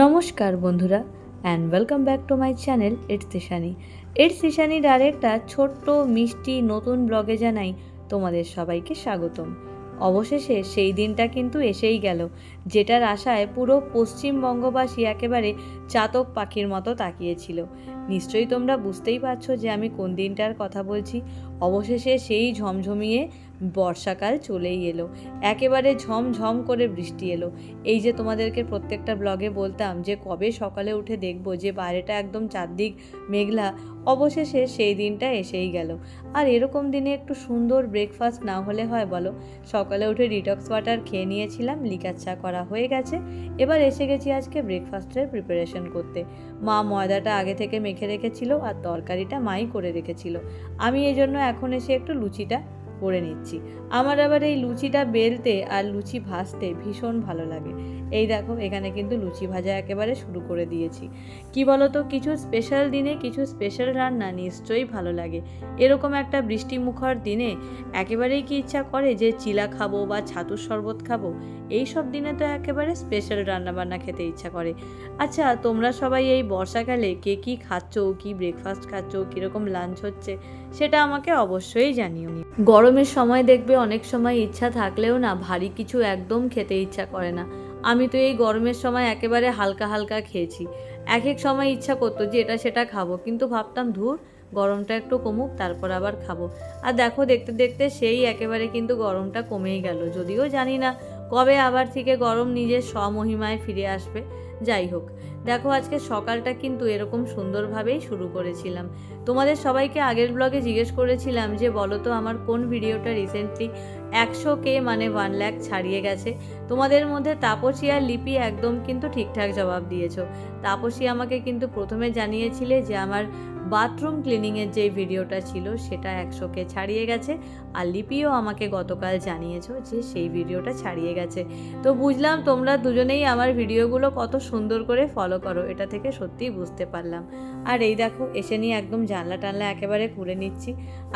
নমস্কার বন্ধুরা and welcome back to my channel it's Tishani it's তিশানির আরেকটা ছোট্ট, মিষ্টি, নতুন ব্লগে জানাই তোমাদের সবাইকে স্বাগতম। অবশেষে সেই দিনটা কিন্তু এসেই গেল, যেটার আশায় পুরো পশ্চিমবঙ্গবাসী একেবারে চাতক পাখির মতো তাকিয়েছিল। নিশ্চয়ই তোমরা বুঝতেই পারছ যে আমি কোন দিনটার কথা বলছি। অবশেষে সেই ঝমঝমিয়ে বর্ষাকাল চলেই এলো। একেবারে ঝমঝম করে বৃষ্টি এলো। এই যে তোমাদেরকে প্রত্যেকটা ব্লগে বলতাম যে কবে সকালে উঠে দেখব যে বাইরেটা একদম চারদিক মেঘলা, অবশেষে সেই দিনটা এসেই গেল। আর এরকম দিনে একটু সুন্দর ব্রেকফাস্ট না হলে হয় বলো? সকালে উঠে ডিটক্স ওয়াটার খেয়ে নিয়েছিলাম, লিকার চা করা হয়ে গেছে। এবার এসে গেছি আজকে ব্রেকফাস্টের প্রিপারেশন করতে। মা ময়দাটা আগে থেকে মেখে রেখেছিল আর তরকারিটা মাই করে রেখেছিল। আমি এই জন্য এখন এসে একটু লুচিটা করে নিচ্ছি। আমার আবার এই লুচিটা বেলতে আর লুচি ভাজতে ভীষণ ভালো লাগে। এই দেখো, এখানে কিন্তু লুচি ভাজা একেবারে শুরু করে দিয়েছি। কি বলতো, কিছু স্পেশাল দিনে কিছু স্পেশাল রান্না নিশ্চয়ই ভালো লাগে। এরকম একটা বৃষ্টিমুখর দিনে একেবারেই কি ইচ্ছা করে যে চিলা খাব বা ছাতুর শরবত খাব? এই সব দিনে তো একেবারে স্পেশাল রান্নাবান্না খেতে ইচ্ছা করে। আচ্ছা তোমরা সবাই এই বর্ষাকালে কে কী খাচ্ছ, কি ব্রেকফাস্ট খাচ্ছ, কীরকম লাঞ্চ হচ্ছে, সেটা আমাকে অবশ্যই জানিও গরমের সময় দেখবে অনেক সময় ইচ্ছা থাকলেও না ভারী কিছু একদম খেতে ইচ্ছা করে না। আমি তো এই গরমের সময় একেবারে হালকা হালকা খেয়েছি। এক এক সময় ইচ্ছা করতো যে এটা সেটা খাব, কিন্তু ভাবতাম ধুর, গরমটা একটু কমুক, তারপর আবার খাব। আর দেখো দেখতে দেখতে সেই একেবারে কিন্তু গরমটা কমেই গেল, যদিও জানি না কবে আবার থেকে গরম নিজের স্বমহিমায় ফিরে আসবে। যাই হোক, দেখো আজকে সকালটা কিন্তু এরকম সুন্দরভাবেই শুরু করেছিলাম। তোমাদের সবাইকে আগের ব্লগে জিজ্ঞেস করেছিলাম যে, বলো তো আমার কোন ভিডিওটা রিসেন্টলি একশো কে মানে ওয়ান ল্যাক ছাড়িয়ে গেছে? তোমাদের মধ্যে তাপসী আর লিপি একদম কিন্তু ঠিকঠাক জবাব দিয়েছ। তাপসী আমাকে কিন্তু প্রথমে জানিয়েছিলে যে, আমার বাথরুম ক্লিনিংয়ের যে ভিডিওটা ছিল, সেটা একশোকে ছাড়িয়ে গেছে। আর লিপিও আমাকে গতকাল জানিয়েছো যে, সেই ভিডিওটা ছাড়িয়ে গেছে। তো বুঝলাম তোমরা দুজনেই আমার ভিডিওগুলো কত সুন্দর করে ফলো করো, এটা থেকে সত্যিই বুঝতে পারলাম। আর এই দেখো, এসে নিয়ে একদম জানলা টানলা একেবারে খুলে নিচ্ছি।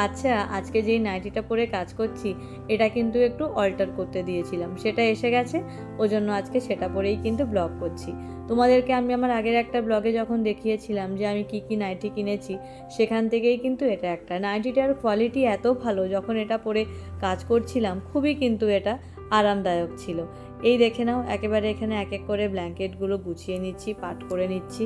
আচ্ছা আজকে যেই নাইটিটা পরে কাজ করছি, এটা কিন্তু একটু অল্টার করতে দিয়েছিলাম। সেটা এসে গেছে ওই জন্য আজকে সেটা পরেই কিন্তু ব্লগ করছি। তোমাদেরকে আমি আমার আগের একটা ব্লগে যখন দেখিয়েছিলাম যে আমি কি কি নাইটি কিনেছি, সেখান থেকেই কিন্তু এটা একটা। নাইটিটার কোয়ালিটি এত ভালো, যখন এটা পরে কাজ করছিলাম, খুবই কিন্তু এটা আরামদায়ক ছিল। এই দেখে নাও, একেবারে এখানে এক এক করে ব্ল্যাঙ্কেটগুলো গুছিয়ে নিচ্ছি, পাট করে নিচ্ছি।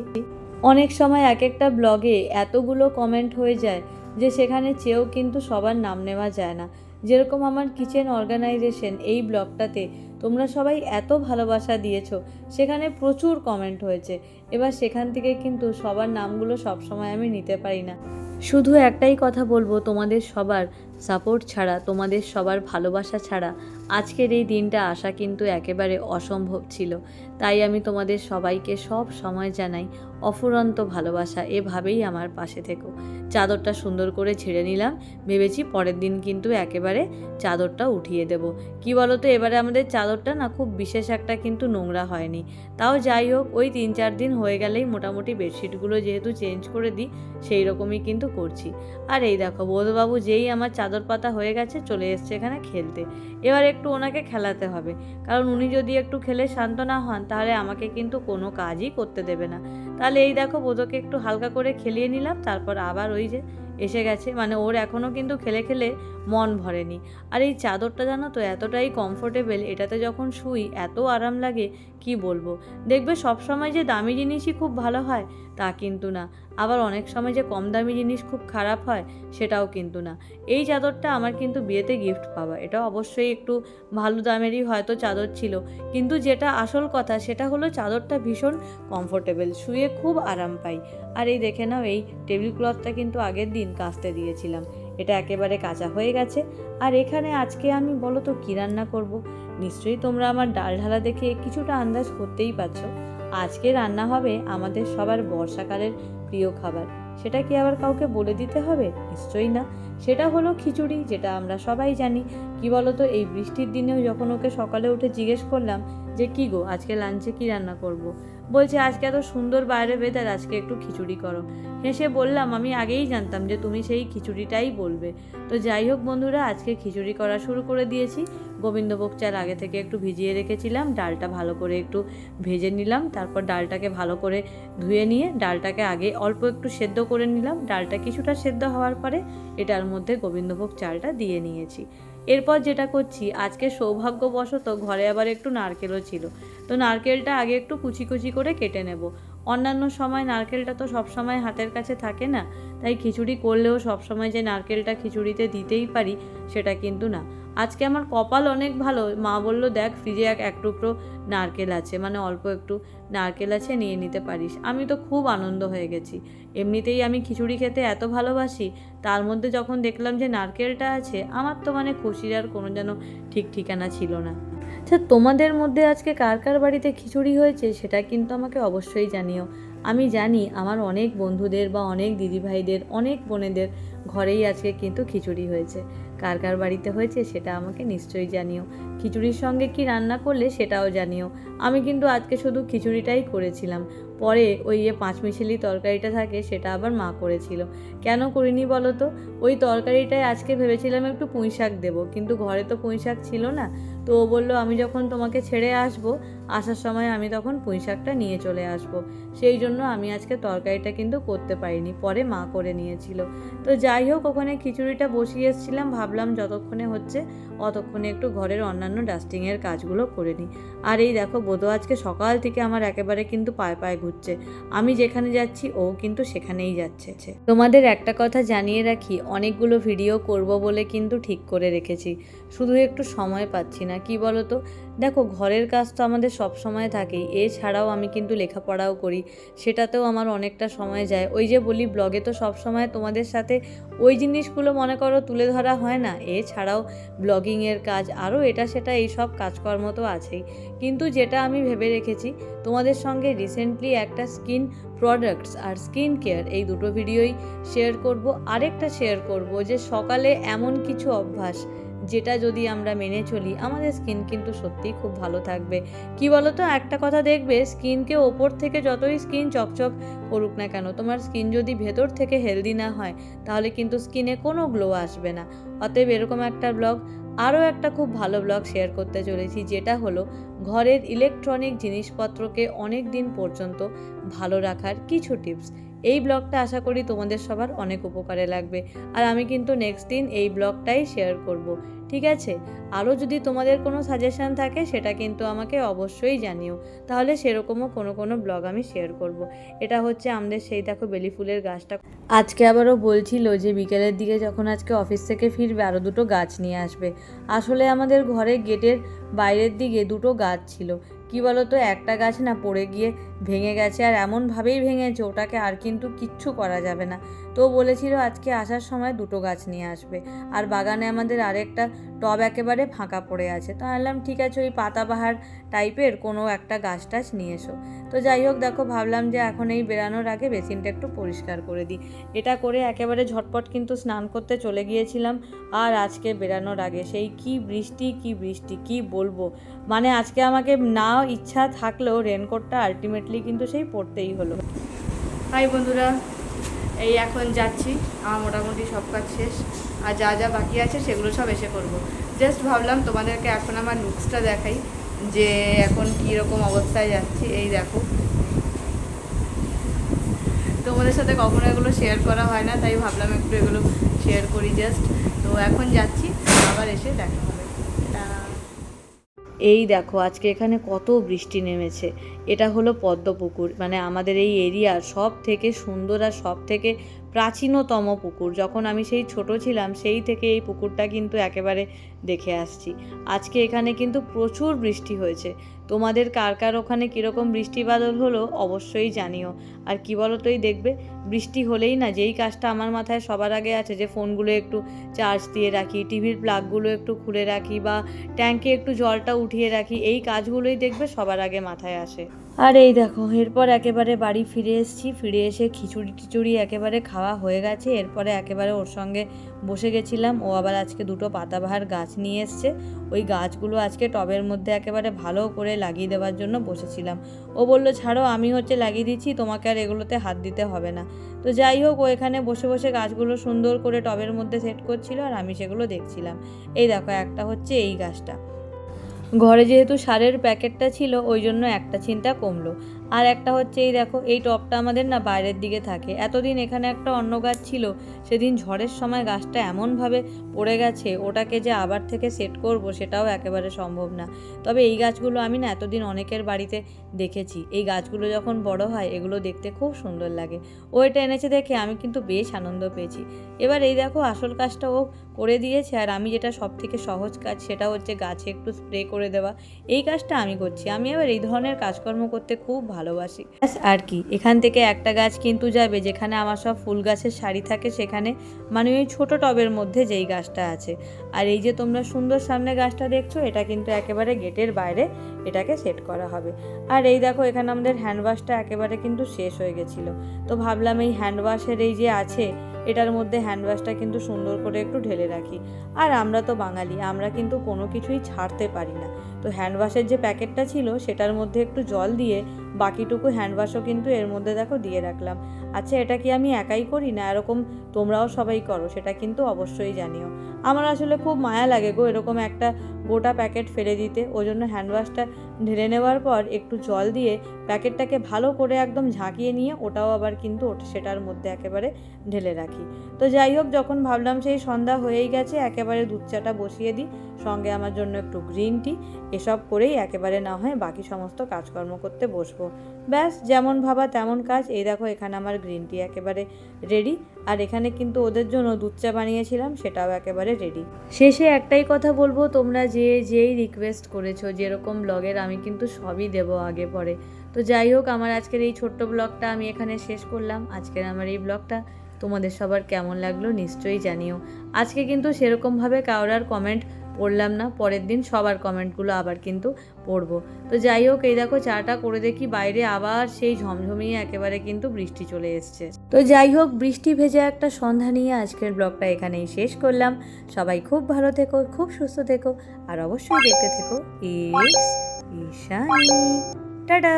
অনেক সময় এক একটা ব্লগে এতগুলো কমেন্ট হয়ে যায় যে সেখানে চেয়েও কিন্তু সবার নাম নেওয়া যায় না। যেরকম আমার কিচেন অর্গানাইজেশন এই ব্লগটাতে তোমরা সবাই এত ভালোবাসা দিয়েছ, সেখানে প্রচুর কমেন্ট হয়েছে। এবার সেখান থেকে কিন্তু সবার নামগুলো সবসময় আমি নিতে পারি না। শুধু একটাই কথা বলব তোমাদের সবার সাপোর্ট ছাড়া, তোমাদের সবার ভালোবাসা ছাড়া আজকের এই দিনটা আসা কিন্তু একেবারে অসম্ভব ছিল। তাই আমি তোমাদের সবাইকে সব সময় জানাই, অফুরন্ত ভালোবাসা এভাবেই আমার পাশে থেকো। চাদরটা সুন্দর করে ছেড়ে নিলাম, ভেবেছি পরের দিন কিন্তু একেবারে চাদরটা উঠিয়ে দেব। কি বলো তো এবারে আমাদের চাদরটা না খুব বিশেষ একটা কিন্তু নোংরা হয়নি। তাও যাই হোক, ওই তিন চার দিন হয়ে গেলেই মোটামুটি বেডশিটগুলো যেহেতু চেঞ্জ করে দিই সেই রকমই কিন্তু করছি। আর এই দেখো, বোধবাবু যেই আমার চাদর পাতা হয়ে গেছে, চলে এসছে এখানে খেলতে। এবার একটু ওনাকে খেলাতে হবে। কারণ উনি যদি একটু খেলে শান্ত না হন, তাহলে আমাকে কিন্তু কোনো কাজই করতে দেবে না। তাহলে এই দেখো বোধকে একটু হালকা করে খেলিয়ে নিলাম, তারপর আবার ওই যে এসে গেছে। মানে ওর এখনও কিন্তু খেলে খেলে মন ভরেনি। আর এই চাদরটা জানো তো এতটাই কমফোর্টেবল এটাতে যখন শুই এত আরাম লাগে কি বলব? দেখবে সব সময় যে দামি জিনিসই খুব ভালো হয় তা কিন্তু না। আবার অনেক সময় যে কম দামি জিনিস খুব খারাপ হয় সেটাও কিন্তু না। এই চাদরটা আমার কিন্তু বিয়েতে গিফট পাওয়া। এটা অবশ্যই একটু ভালো দামেরই হয়তো চাদর ছিল। কিন্তু যেটা আসল কথা সেটা হলো চাদরটা ভীষণ কমফোর্টেবল শুয়ে খুব আরাম পাই। আর এই দেখে নাও এই টেবিল ক্লথটা কিন্তু আগের দিন কাচতে দিয়েছিলাম। এটা একেবারে কাঁচা হয়ে গেছে। আর এখানে আজকে আমি বলো তো কী রান্না করব? নিশ্চয়ই তোমরা আমার ডাল ঢালা দেখে কিছুটা আন্দাজ করতেই পারছ। আজকে রান্না হবে আমাদের সবার বর্ষাকালের প্রিয় খাবার। সেটা কি আবার কাউকে বলে দিতে হবে? নিশ্চয়ই না। সেটা হলো খিচুড়ি, যেটা আমরা সবাই জানি। কি বলতো, এই বৃষ্টির দিনেও যখন ওকে সকালে উঠে জিজ্ঞেস করলাম যে, কি গো, আজকে লাঞ্চে কি রান্না করব। বলছে, আজকে এত সুন্দর বাইরে বেদার আজকে একটু খিচুড়ি করো। হেসে বললাম, আমি আগেই জানতাম যে তুমি সেই খিচুড়িটাই বলবে। তো যাই হোক বন্ধুরা, আজকে খিচুড়ি করা শুরু করে দিয়েছি। গোবিন্দভোগ চাল আগে থেকে একটু ভিজিয়ে রেখেছিলাম, ডালটা ভালো করে একটু ভেজে নিলাম, তারপর ডালটাকে ভালো করে ধুয়ে নিয়ে ডালটাকে আগে অল্প একটু সেদ্ধ করে নিলাম। ডালটা কিছুটা সেদ্ধ হওয়ার পরে এটার মধ্যে গোবিন্দভোগ চালটা দিয়ে নিয়েছি। এরপর যেটা করছি, আজকে সৌভাগ্যবশত ঘরে আবার একটু নারকেলও ছিল। তো নারকেলটা আগে একটু কুচি কুচি করে কেটে নেব। অন্যান্য সময় নারকেলটা তো সবসময় হাতের কাছে থাকে না, তাই খিচুড়ি করলেও সবসময় যে নারকেলটা খিচুড়িতে দিতেই পারি, সেটা কিন্তু না। আজকে আমার কপাল অনেক ভালো। মা বলল, দেখ, ফ্রিজে এক এক টুকরো নারকেল আছে মানে অল্প একটু নারকেল আছে, নিয়ে নিতে পারিস। আমি তো খুব আনন্দ হয়ে গেছি। এমনিতেই আমি খিচুড়ি খেতে এত ভালোবাসি, তার মধ্যে যখন দেখলাম যে নারকেলটা আছে, আমার তো মানে খুশির আর কোনো যেন ঠিক ঠিকানা ছিল না। আচ্ছা তোমাদের মধ্যে আজকে কার কার বাড়িতে খিচুড়ি হয়েছে, সেটা কিন্তু আমাকে অবশ্যই জানিও। আমি জানি আমার অনেক বন্ধুদের বা অনেক দিদিভাইদের, অনেক বোনেদের ঘরেই আজকে কিন্তু খিচুড়ি হয়েছে। কার কার বাড়িতে হয়েছে সেটা আমাকে নিশ্চয়ই জানিও। খিচুড়ির সঙ্গে কি রান্না করলে সেটাও জানিও। আমি কিন্তু আজকে শুধু খিচুড়িটাই করেছিলাম। পরে ওই যে পাঁচমিশালি তরকারিটা থাকে, সেটা আবার মা করেছিল। কেন করিনি বলো তো ওই তরকারিটাই আজকে ভেবেছিলাম একটু পুঁই শাক দেবো, কিন্তু ঘরে তো পুঁই শাক ছিল না। তো ও বলল, আমি যখন তোমাকে ছেড়ে আসব, আসার সময় আমি তখন পুঁই শাকটা নিয়ে চলে আসব। সেই জন্য আমি আজকে তরকারিটা কিন্তু করতে পারিনি। পরে মা করে নিয়েছিল। তো যাই হোক, ওখানে খিচুড়িটা বসিয়ে এসেছিলাম। ভাবলাম যতক্ষণে হচ্ছে, অতক্ষণে একটু ঘরের অন্যান্য ডাস্টিংয়ের কাজগুলো করে নিই। আর এই দেখো বোধ আজকে সকাল থেকে আমার একেবারে কিন্তু পায়ে পায়ে ঘুরছে। আমি যেখানে যাচ্ছি, ও কিন্তু সেখানেই যাচ্ছে। তোমাদের একটা কথা জানিয়ে রাখি, অনেকগুলো ভিডিও করব বলে কিন্তু ঠিক করে রেখেছি। শুধু একটু সময় পাচ্ছি না, কি বলো তো দেখো, ঘরের কাজ তো আমাদের সব সময় থাকেই। এছাড়াও আমি কিন্তু লেখাপড়াও করি। সেটাতেও আমার অনেকটা সময় যায়। ওই যে বলি ব্লগে তো সব সময় তোমাদের সাথে ওই জিনিসগুলো মনে করো তুলে ধরা হয় না। এছাড়াও ব্লগিংয়ের কাজ, আরও এটা সেটা এইসব কাজকর্ম তো আছেই। কিন্তু যেটা আমি ভেবে রেখেছি, তোমাদের সঙ্গে রিসেন্টলি একটা স্কিন প্রোডাক্টস আর স্কিন কেয়ার এই দুটো ভিডিওই শেয়ার করব। আরেকটা শেয়ার করব যে সকালে এমন কিছু অভ্যাস যেটা যদি আমরা মেনে চলি, আমাদের স্কিন কিন্তু সত্যিই খুব ভালো থাকবে। কি বলো তো একটা কথা দেখবে স্কিনকে ওপর থেকে যতই স্কিন চকচক করুক না কেন, তোমার স্কিন যদি ভেতর থেকে হেলদি না হয়, তাহলে কিন্তু স্কিনে কোনো গ্লো আসবে না। অতএব এরকম একটা ব্লগ আরও একটা খুব ভালো ব্লগ শেয়ার করতে চলেছি, যেটা হলো ঘরের ইলেকট্রনিক জিনিসপত্রকে অনেক দিন পর্যন্ত ভালো রাখার কিছু টিপস এই ব্লগটা আশা করি তোমাদের সবার অনেক উপকারে লাগবে। আর আমি কিন্তু নেক্সট দিন এই ব্লগটাই শেয়ার করব। ঠিক আছে? আরও যদি তোমাদের কোনো সাজেশান থাকে, সেটা কিন্তু আমাকে অবশ্যই জানিও। তাহলে সেরকমও কোনো কোনো ব্লগ আমি শেয়ার করব। এটা হচ্ছে আমাদের সেই দেখো বেলি ফুলের গাছটা। আজকে আবারও বলছিল যে বিকেলের দিকে যখন আজকে অফিস থেকে ফিরবে, আরও দুটো গাছ নিয়ে আসবে। আসলে আমাদের ঘরের গেটের বাইরের দিকে দুটো গাছ ছিল। কি বলো তো একটা গাছ না পড়ে গিয়ে ভেঙে গেছে আর এমনভাবেই ভেঙেছে, ওটাকে আর কিন্তু কিচ্ছু করা যাবে না। তো বলেছিল আজকে আসার সময় দুটো গাছ নিয়ে আসবে। আর বাগানে আমাদের আরেকটা টব একেবারে ফাঁকা পড়ে আছে। তো আনলাম ঠিক আছে, ওই পাতাবাহার টাইপের কোনো একটা গাছ টাছ নিয়ে এসো। তো যাই হোক, দেখো, ভাবলাম যে এখন এই বেরানোর আগে বেসিনটা একটু পরিষ্কার করে দিই। এটা করে একেবারে ঝটপট কিন্তু স্নান করতে চলে গিয়েছিলাম। আর আজকে বেরানোর আগে সেই কি বৃষ্টি কি বৃষ্টি, কি বলব? মানে আজকে আমাকে না ইচ্ছা থাকলেও রেনকোটটা আলটিমেটলি কিন্তু সেই পড়তেই হলো। হাই বন্ধুরা এই এখন যাচ্ছি, আমার মোটামুটি সব কাজ শেষ, আর যা যা বাকি আছে সেগুলো সব এসে করব। জাস্ট ভাবলাম তোমাদেরকে এখন আমার লুকসটা দেখাই, যে এখন কীরকম অবস্থায় যাচ্ছি, এই দেখো। তোমাদের সাথে কখনো এগুলো শেয়ার করা হয় না, তাই ভাবলাম একটু এগুলো শেয়ার করি জাস্ট তো এখন যাচ্ছি, আবার এসে দেখা। এই দেখো, আজকে এখানে কত বৃষ্টি নেমেছে। এটা হলো পদ্মপুকুর মানে আমাদের এই এরিয়ার সব থেকে সুন্দর আর সব থেকে প্রাচীনতম পুকুর। যখন আমি সেই ছোট ছিলাম, সেই থেকে এই পুকুরটা কিন্তু একেবারে দেখে আসছি। আজকে এখানে কিন্তু প্রচুর বৃষ্টি হয়েছে। তোমাদের কার কার ওখানে কীরকম বৃষ্টি বাদল হলো অবশ্যই জানিও। আর কি বলো তোই দেখবে, বৃষ্টি হলেই না, যেই কাজটা আমার মাথায় সবার আগে আছে, যে ফোনগুলো একটু চার্জ দিয়ে রাখি, টিভির প্লাগগুলো একটু খুলে রাখি বা ট্যাঙ্কে একটু জলটা উঠিয়ে রাখি, এই কাজগুলোই দেখবে সবার আগে মাথায় আসে। আর এই দেখো, এরপর একেবারে বাড়ি ফিরে এসেছি। ফিরে এসে খিচুড়ি টিচুড়ি একেবারে খাওয়া হয়ে গেছে। এরপরে একেবারে ওর সঙ্গে বসে গেছিলাম। ও আবার আজকে দুটো পাতাবাহার গাছ নিয়ে এসছে। ওই গাছগুলো আজকে টবের মধ্যে একেবারে ভালো করে লাগিয়ে দেওয়ার জন্য বসেছিলাম। ও বলল, ছাড়ো, আমি হচ্ছে লাগিয়ে দিচ্ছি, তোমাকে আর এগুলোতে হাত দিতে হবে না। তো যাই হোক, ও এখানে বসে বসে গাছগুলো সুন্দর করে টবের মধ্যে সেট করছিল আর আমি সেগুলো দেখছিলাম। এই দেখো, একটা হচ্ছে এই গাছটা। ঘরে যেহেতু সারের প্যাকেটটা ছিল ওই জন্য একটা চিন্তা কমলো। আর একটা হচ্ছে এই দেখো, এই টবটা আমাদের না বাইরের দিকে থাকে। এতদিন এখানে একটা অন্য গাছ ছিল, সেদিন ঝড়ের সময় গাছটা এমনভাবে পড়ে গেছে, ওটাকে যে আবার থেকে সেট করব সেটাও একেবারে সম্ভব না। তবে এই গাছগুলো আমি না এতদিন অনেকের বাড়িতে দেখেছি। এই গাছগুলো যখন বড় হয়, এগুলো দেখতে খুব সুন্দর লাগে। ও এটা এনেছে দেখে আমি কিন্তু বেশ আনন্দ পেয়েছি। এবার এই দেখো, আসল কাজটা ও করে দিয়েছে, আর আমি যেটা সব থেকে সহজ কাজ, সেটা হচ্ছে গাছে একটু স্প্রে করে দেওয়া। এই কাজটা আমি করছি। আমি আবার এই ধরনের কাজকর্ম করতে খুব ভালোবাসি। আর কি। এখান থেকে একটা গাছ কিন্তু যাবে, যেখানে আমার সব ফুল গাছের শাড়ি থাকে, সেখানে মানে ওই ছোটো টবের মধ্যে যেই গাছটা আছে। আর এই যে তোমরা সুন্দর সামনে গাছটা দেখছ, এটা কিন্তু একেবারে গেটের বাইরে এটাকে সেট করা হবে। আর এই দেখো, এখানে আমাদের হ্যান্ডওয়াশটা একেবারে কিন্তু শেষ হয়ে গেছিল। তো ভাবলাম এই হ্যান্ডওয়াশের এই যে আছে এটার মধ্যে হ্যান্ড ওয়াশটা কিন্তু সুন্দর করে একটু ঢেলে রাখি। আর আমরা তো বাঙালি, আমরা কিন্তু কোনো কিছুই ছাড়তে পারি না। তো হ্যান্ড ওয়াশের যে প্যাকেটটা ছিল, সেটার মধ্যে একটু জল দিয়ে বাকিটুকু হ্যান্ড ওয়াশও কিন্তু এর মধ্যে দেখো দিয়ে রাখলাম। আচ্ছা এটা কি আমি একাই করি না এরকম তোমরাও সবাই করো, সেটা কিন্তু অবশ্যই জানিও। আমার আসলে খুব মায়া লাগে গো এরকম একটা গোটা প্যাকেট ফেলে দিতে। ওই জন্য হ্যান্ড ওয়াশটা ঢেলে নেওয়ার পর একটু জল দিয়ে প্যাকেটটাকে ভালো করে একদম ঝাঁকিয়ে নিয়ে ওটাও আবার কিন্তু সেটার মধ্যে একেবারে ঢেলে রাখি। তো যাই হোক, যখন ভাবলাম সেই সন্ধ্যা হয়েই গেছে, একেবারে দুধ চাটা বসিয়ে দিই। সঙ্গে আমার জন্য একটু গ্রিন টি এসব করেই একেবারে না হয় বাকি সমস্ত কাজকর্ম করতে বসবো। ব্যাস, যেমন ভাবা তেমন কাজ। এই দেখো, এখানে আমার গ্রিন টি একেবারে রেডি আর এখানে কিন্তু ওদের জন্য দুধ চা বানিয়েছিলাম, সেটাও একেবারে রেডি শেষে একটাই কথা বলব, তোমরা যে যেই রিকোয়েস্ট করেছ, যেরকম ব্লগের আমি কিন্তু সবই দেব আগে পরে। তো যাই হোক, আমার আজকের এই ছোট্ট ব্লগটা আমি এখানে শেষ করলাম। আজকের আমার এই ব্লগটা তোমাদের সবার কেমন লাগল নিশ্চয়ই জানিও। আজকে কিন্তু সেরকমভাবে কারোর আর কমেন্ট পড়লাম না, পরের দিন সবার কমেন্টগুলো আবার কিন্তু পড়ব। তো যাই হোক, এই দেখো চাটা করে দেখি, বাইরে আবার সেই ঝমঝমিয়ে একেবারে কিন্তু বৃষ্টি চলে এসছে। তো যাই হোক, বৃষ্টি ভেজা একটা সন্ধ্যা নিয়ে আজকের ব্লগটা এখানেই শেষ করলাম। সবাই খুব ভালো থেকো, খুব সুস্থ থেকো, আর অবশ্যই দেখতে থেকো। ইটস ঈশানী। টাটা!